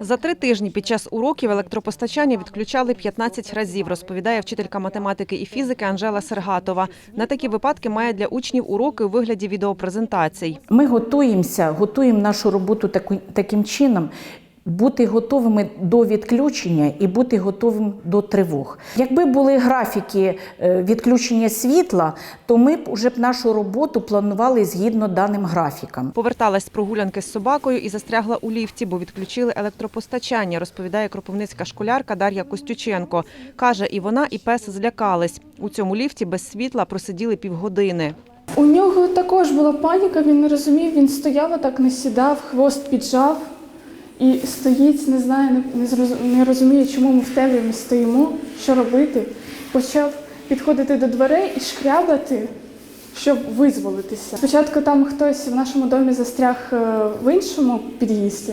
За три тижні під час уроків електропостачання відключали 15 разів, розповідає вчителька математики і фізики Анжела Сергатова. На такі випадки має для учнів уроки у вигляді відеопрезентацій. Ми готуємося, готуємо нашу роботу таку- таким чином. Бути готовими до відключення і бути готовим до тривог. Якби були графіки е, відключення світла, то ми б уже б нашу роботу планували згідно даним графікам. Поверталась з прогулянки з собакою і застрягла у ліфті, бо відключили електропостачання, розповідає кропивницька школярка Дар'я Костюченко. Каже, і вона, і пес злякались. У цьому ліфті без світла просиділи півгодини. У нього також була паніка, він не розумів, він стояв, так не сідав, хвост піджав і стоїть, не знає, не, розуміє, чому ми в темряві стоїмо, що робити. Почав підходити до дверей і шкрябати, щоб визволитися. Спочатку там хтось в нашому домі застряг е, в іншому під'їзді,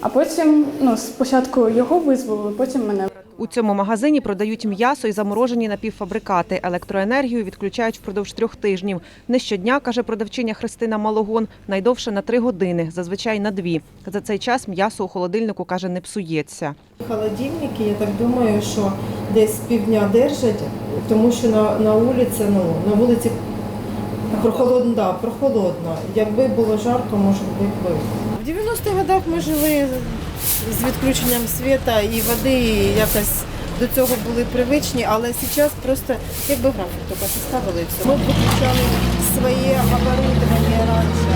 а потім ну, спочатку його визволили, потім мене. У цьому магазині продають м'ясо і заморожені напівфабрикати. Електроенергію відключають впродовж трьох тижнів. Не щодня, каже продавчиня Христина Малогон, найдовше на три години, зазвичай на дві. За цей час м'ясо у холодильнику, каже, не псується. Холодильники, я так думаю, що десь півдня держать, тому що на, на вулиці, ну, на вулиці прохолодно, да, прохолодно. Якби було жарко, може би. В 90-х годах ми жили з відключенням світа і води, і якось до цього були привичні, але зараз просто якби графік тільки поставили і все. Ми виключали своє оборудовання раніше.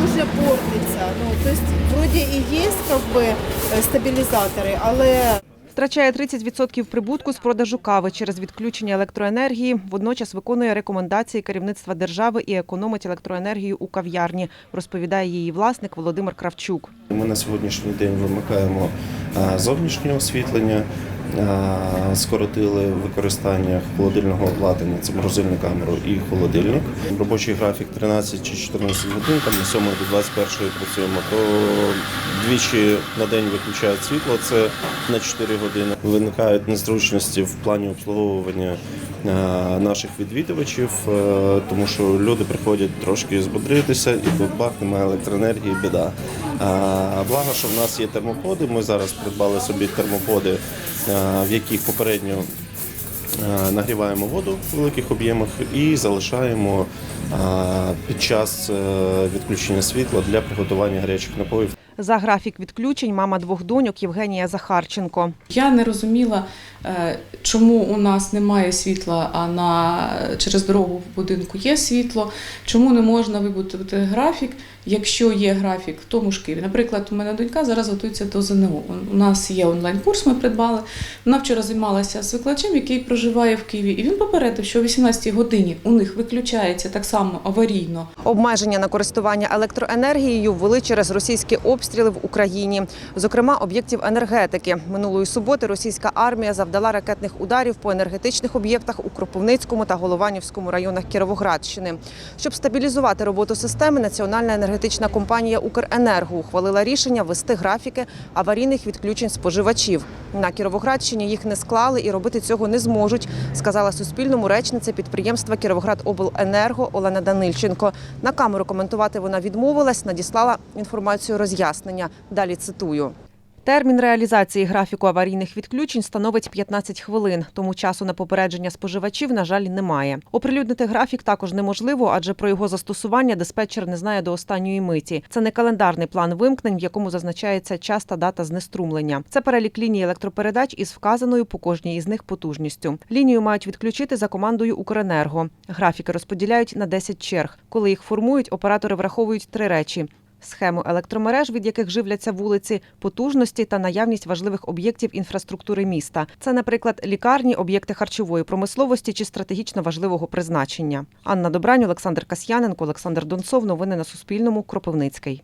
Дуже портиться. Ну, тобто, вроді і є якби, е, стабілізатори, але Втрачає 30% прибутку з продажу кави через відключення електроенергії. Водночас виконує рекомендації керівництва держави і економить електроенергію у кав'ярні, розповідає її власник Володимир Кравчук. Ми на сьогоднішній день вимикаємо зовнішнє освітлення, скоротили використання холодильного обладнання, це морозильну камеру і холодильник. Робочий графік 13 чи 14 годин, там з 7 до 21 працюємо, то двічі на день виключають світло, це на 4 години. Виникають незручності в плані обслуговування е, наших відвідувачів, е, тому що люди приходять трошки збудритися, і тут бах, немає електроенергії, біда. А, Благо, що в нас є термоподи. Ми зараз придбали собі термоподи, е, в яких попередньо е, нагріваємо воду в великих об'ємах і залишаємо е, під час е, відключення світла для приготування гарячих напоїв. За графік відключень мама двох доньок Євгенія Захарченко. Я не розуміла, е, чому у нас немає світла, а на через дорогу в будинку є світло. Чому не можна вибудувати графік, якщо є графік в тому ж Києві. Наприклад, у мене донька зараз готується до ЗНО. У нас є онлайн-курс, ми придбали. Вона вчора займалася з викладачем, який проживає в Києві, і він попередив, що о 18 годині у них виключається так само аварійно Обмеження на користування електроенергією ввели через російські обстріли в Україні, зокрема об'єктів енергетики. Минулої суботи російська армія завдала ракетних ударів по енергетичних об'єктах у Кропивницькому та Голованівському районах Кіровоградщини. Щоб стабілізувати роботу системи, Національна енергетична компанія Укренерго ухвалила рішення ввести графіки аварійних відключень споживачів. На Кіровоградщині їх не склали і робити цього не зможуть, сказала Суспільному речниця підприємства Кіровоградобленерго Олена Данильченко. На камеру коментувати вона відмовилась, надіслала інформацію роз'яснення. Далі цитую. Термін реалізації графіку аварійних відключень становить 15 хвилин, тому часу на попередження споживачів, на жаль, немає. Оприлюднити графік також неможливо, адже про його застосування диспетчер не знає до останньої миті. Це не календарний план вимкнень, в якому зазначається час та дата знеструмлення. Це перелік ліній електропередач із вказаною по кожній із них потужністю. Лінію мають відключити за командою Укренерго. Графіки розподіляють на 10 черг. Коли їх формують, оператори враховують три речі: схему електромереж, від яких живляться вулиці, потужності та наявність важливих об'єктів інфраструктури міста. Це, наприклад, лікарні, об'єкти харчової промисловості чи стратегічно важливого призначення. Анна Добрань, Олександр Касьяненко, Олександр Донцов. Новини на Суспільному. Кропивницький.